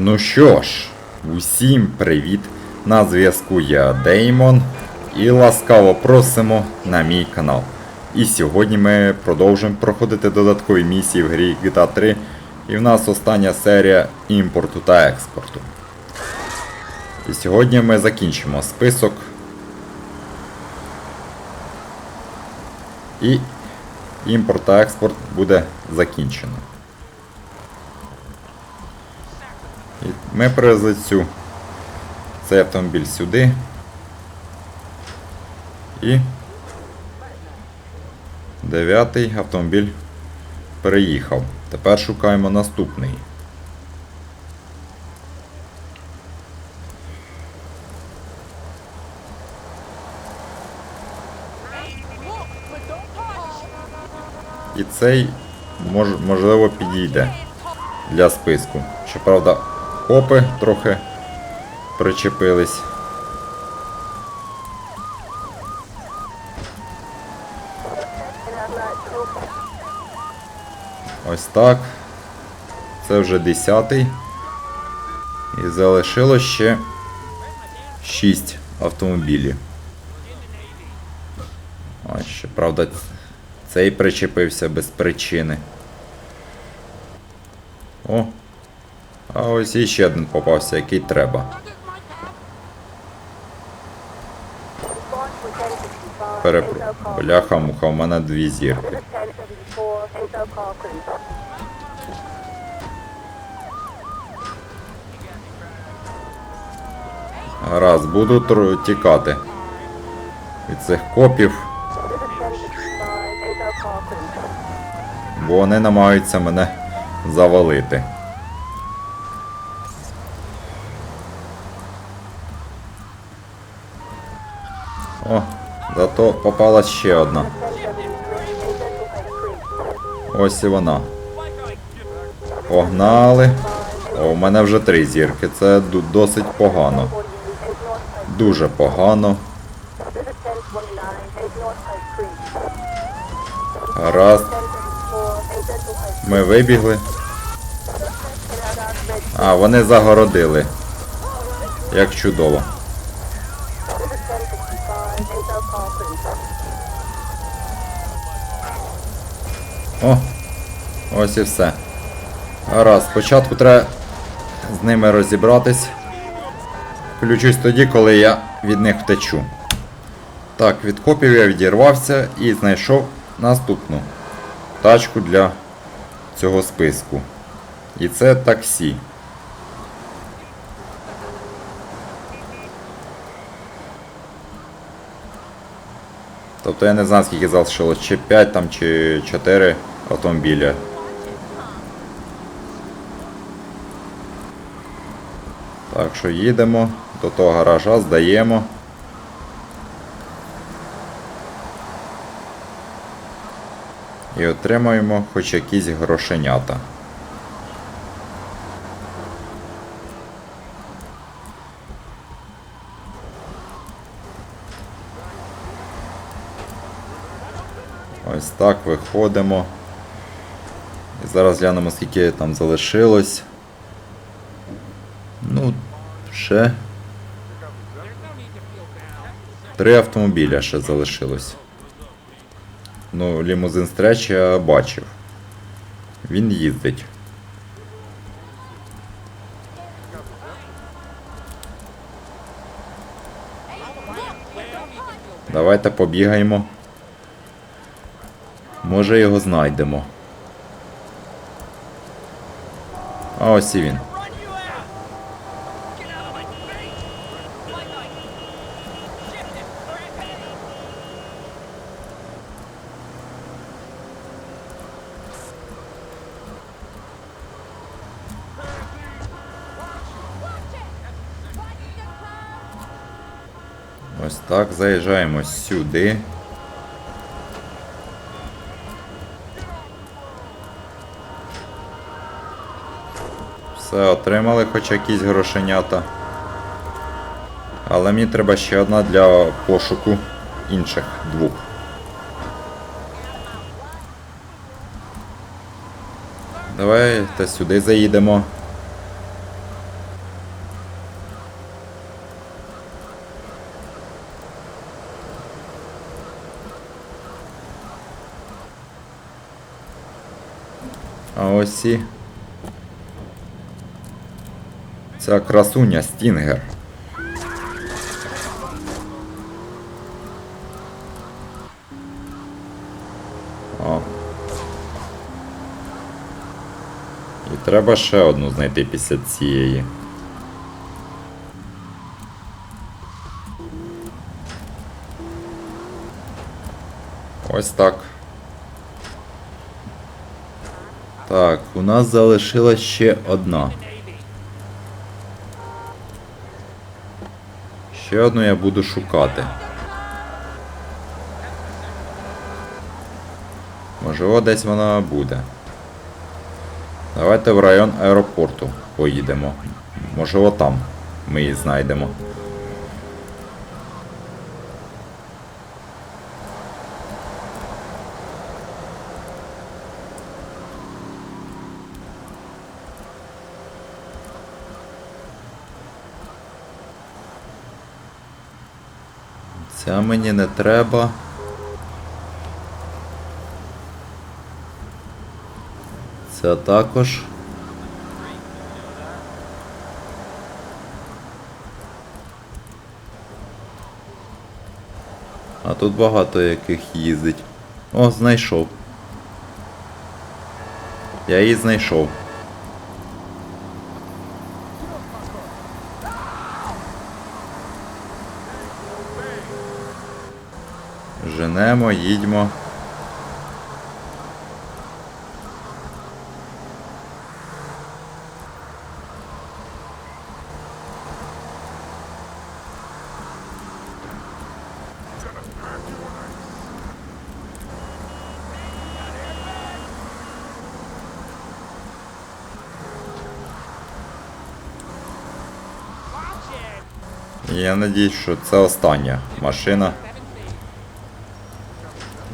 Ну що ж, усім привіт! На зв'язку я Деймон і ласкаво просимо на мій канал. І сьогодні ми продовжуємо проходити додаткові місії в грі GTA 3. І в нас остання серія імпорту та експорту. І сьогодні ми закінчимо список. І імпорт та експорт буде закінчено. Ми привезли цю цей автомобіль сюди. І дев'ятий автомобіль переїхав. Тепер шукаємо наступний. І цей можливо підійде для списку. Щоправда, копи трохи причепились. Ось так. Це вже десятий. І залишилось ще 6 автомобілів. Ось ще, правда, цей причепився без причини. О! А ось іще один попався, який треба. Перепро... Бляха, муха, у мене дві зірки. Раз, буду тр- тікати від цих копів, бо вони намагаються мене завалити. О, зато попалась ще одна. Ось і вона. Погнали. О, у мене вже три зірки. Це досить погано. Дуже погано. Раз. Ми вибігли. А, вони загородили. Як чудово. О, ось і все. Гаразд, спочатку треба з ними розібратись. Включусь тоді, коли я від них втечу. Так, від копів я відірвався і знайшов наступну тачку для цього списку. І це таксі. Тобто я не знаю скільки залишилось, чи 5 там, чи 4 автомобіля. Так що їдемо до того гаража, здаємо. І отримаємо хоч якісь грошенята. Ось так виходимо. І зараз глянемо, скільки там залишилось. Ну, ще. Три автомобіля ще залишилось. Ну, лімузин стреч я бачив. Він їздить. Давайте побігаємо. Може його знайдемо. А ось і він. Ось так, заїжджаємо сюди. Все, отримали хоч якісь грошенята. Але мені треба ще одна для пошуку інших двох. Давайте сюди заїдемо. А ось і Ця красуня Стінгер. О. І треба ще одну знайти після цієї. Ось так. Так, у нас залишилась ще одна. Ще одну я буду шукати. Можливо, десь вона буде. Давайте в район аеропорту поїдемо. Можливо, там ми її знайдемо. Ця мені не треба. Ця також. А тут багато яких їздить. О, знайшов. Я її знайшов. Женемо, їдьмо. Я надіюсь, що це остання машина.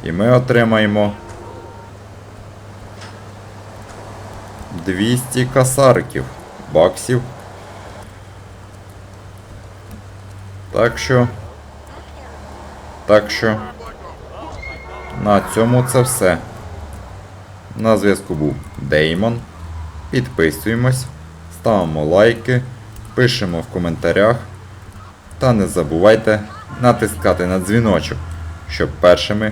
І ми отримаємо 200 касарків баксів. Так що. Так що. На цьому це все. На зв'язку був Деймон. Підписуємось, ставимо лайки, пишемо в коментарях. Та не забувайте натискати на дзвіночок, щоб першими